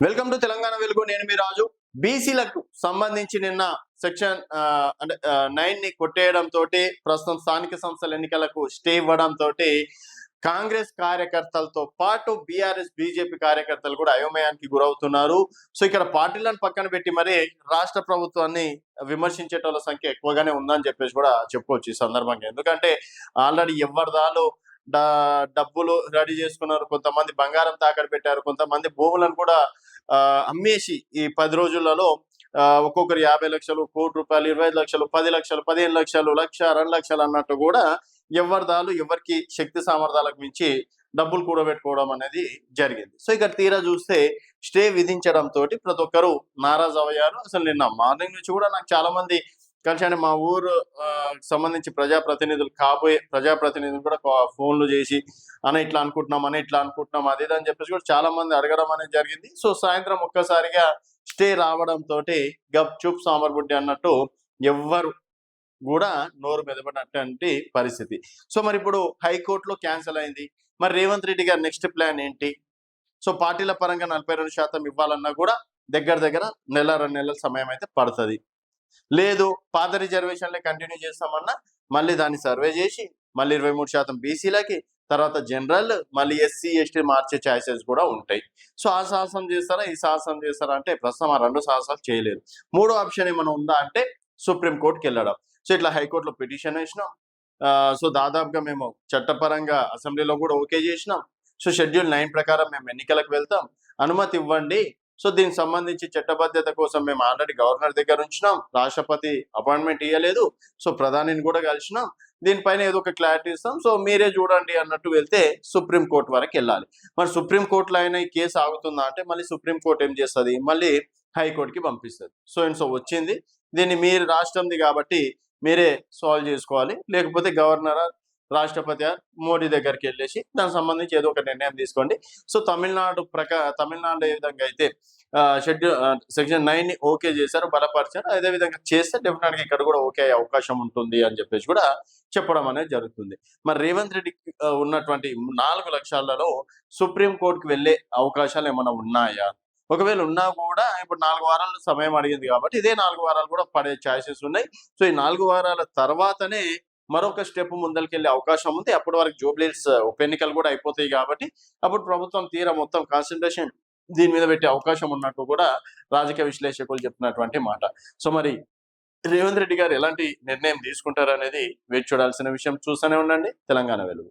Welcome to Telangana వెలుగు. నేను మీ రాజు. బీసీలకు సంబంధించి నిన్న సెక్షన్ ఆ, అంటే నైన్ని కొట్టేయడం ప్రస్తుతం స్థానిక సంస్థల ఎన్నికలకు స్టే ఇవ్వడం కాంగ్రెస్ కార్యకర్తలతో పాటు బీఆర్ఎస్ బీజేపీ కార్యకర్తలు కూడా అయోమయానికి గురవుతున్నారు. సో ఇక్కడ పార్టీలను పక్కన పెట్టి మరి రాష్ట్ర ప్రభుత్వాన్ని విమర్శించేటోళ్ళ సంఖ్య ఎక్కువగానే ఉందని చెప్పేసి కూడా చెప్పుకోవచ్చు ఈ సందర్భంగా. ఎందుకంటే ఆల్రెడీ ఎవరిదాలు డబ్బులు రెడీ చేసుకున్నారు. కొంతమంది బంగారం తాకట్టు పెట్టారు. కొంతమంది భూములను కూడా అమ్మేసి ఈ పది రోజులలో ఆ, ఒక్కొక్కరు యాభై లక్షలు కోటి రూపాయలు ఇరవై ఐదు లక్షలు పది లక్షలు పదిహేను లక్షలు లక్ష రెండు లక్షలు అన్నట్టు కూడా ఎవరిదాలు ఎవరికి శక్తి సామర్థ్యాలకు మించి డబ్బులు కూడబెట్టుకోవడం అనేది జరిగింది. సో ఇక్కడ తీరా చూస్తే స్టే విధించడంతో ప్రతి ఒక్కరు నారాజ్ అయ్యారు. అసలు నిన్న మార్నింగ్ నుంచి కూడా నాకు చాలా మంది కలిసి మా ఊరు సంబంధించి ప్రజాప్రతినిధులు కాబోయే ప్రజాప్రతినిధులు కూడా ఫోన్లు చేసి అన్న ఇట్లా అనుకుంటున్నాం అని ఇట్లా అనుకుంటున్నాం అది ఇది అని చెప్పేసి కూడా చాలా మంది అడగడం అనేది జరిగింది. సో సాయంత్రం ఒక్కసారిగా స్టే రావడం తోటి గప్ చూప్ సాంబార్బుడ్డి అన్నట్టు ఎవ్వరు కూడా నోరు మెదపడినటువంటి పరిస్థితి. సో మరి ఇప్పుడు హైకోర్టులో క్యాన్సిల్ అయింది. మరి రేవంత్ రెడ్డి గారి నెక్స్ట్ ప్లాన్ ఏంటి? సో పార్టీల పరంగా నలభై రెండు శాతం ఇవ్వాలన్నా కూడా దగ్గర దగ్గర నెల రెండు నెలల సమయం అయితే పడుతుంది. లేదు పాత రిజర్వేషన్లే కంటిన్యూ చేస్తామన్నా మళ్ళీ దాన్ని సర్వే చేసి మళ్ళీ ఇరవై మూడు శాతం బీసీలకి తర్వాత జనరల్ మళ్ళీ ఎస్సీ ఎస్టీ మార్చే ఛాయిసెస్ కూడా ఉంటాయి. సో ఆ సాహసం చేస్తారా ఈ సాహసం చేస్తారా అంటే ప్రస్తుతం ఆ రెండు సాహసాలు చేయలేదు. మూడో ఆప్షన్ ఏమైనా ఉందా అంటే సుప్రీం కోర్టుకి వెళ్ళడం. సో ఇట్లా హైకోర్టులో పిటిషన్ వేసినాం. సో దాదాపుగా మేము చట్టపరంగా అసెంబ్లీలో కూడా ఓకే చేసినాం. సో షెడ్యూల్ నైన్ ప్రకారం మేము ఎన్నికలకు వెళ్తాం. అనుమతి ఇవ్వండి సో దీనికి సంబంధించి చట్టబద్ధత కోసం మేము ఆల్రెడీ గవర్నర్ దగ్గర ఉంచినాం. రాష్ట్రపతి అపాయింట్మెంట్ ఇవ్వలేదు సో ప్రధానిని కూడా కలిసినాం. దీనిపైన ఏదో ఒక క్లారిటీ ఇస్తాం. సో మీరే చూడండి అన్నట్టు వెళ్తే సుప్రీం కోర్టు వరకు వెళ్ళాలి. మరి సుప్రీం కోర్టులో అయినా ఈ కేసు ఆగుతుందా అంటే మళ్ళీ సుప్రీం కోర్టు ఏం చేస్తుంది? మళ్ళీ హైకోర్టుకి పంపిస్తుంది. సో అండ్ సో వచ్చింది. దీన్ని మీరు రాష్ట్రంది కాబట్టి మీరే సాల్వ్ చేసుకోవాలి. లేకపోతే గవర్నర్ రాష్ట్రపతి మోడీ దగ్గరికి వెళ్ళేసి దానికి సంబంధించి ఏదో ఒక నిర్ణయం తీసుకోండి. సో తమిళనాడు ప్రకా తమిళనాడు ఏ విధంగా అయితే షెడ్యూల్ సెక్షన్ నైన్ని ఓకే చేశారు బలపరిచారు అదే విధంగా చేస్తే డెఫినెట్గా ఇక్కడ కూడా ఓకే అయ్యే అవకాశం ఉంటుంది అని చెప్పేసి కూడా చెప్పడం అనేది జరుగుతుంది. మరి రేవంత్ రెడ్డి ఉన్నటువంటి నాలుగు లక్షాలలో సుప్రీంకోర్టుకు వెళ్ళే అవకాశాలు ఏమైనా ఉన్నాయా? ఒకవేళ ఉన్నా కూడా ఇప్పుడు నాలుగు వారాలు సమయం అడిగింది కాబట్టి ఇదే నాలుగు వారాలు కూడా పడే ఛాయిసెస్ ఉన్నాయి. సో ఈ నాలుగు వారాల తర్వాతనే మరొక స్టెప్ ముందరికెళ్ళే అవకాశం ఉంది. అప్పటి వరకు జూబ్లీస్ uh, ఉప ఎన్నికలు కూడా అయిపోతాయి కాబట్టి అప్పుడు ప్రభుత్వం తీరా మొత్తం కాన్సన్ట్రేషన్ దీని మీద పెట్టే అవకాశం ఉన్నట్టు కూడా రాజకీయ విశ్లేషకులు చెప్తున్నటువంటి మాట. సో మరి రేవంత్ రెడ్డి గారు ఎలాంటి నిర్ణయం తీసుకుంటారు అనేది వేచి చూడాల్సిన విషయం చూస్తూనే ఉండండి. తెలంగాణ వెలుగు.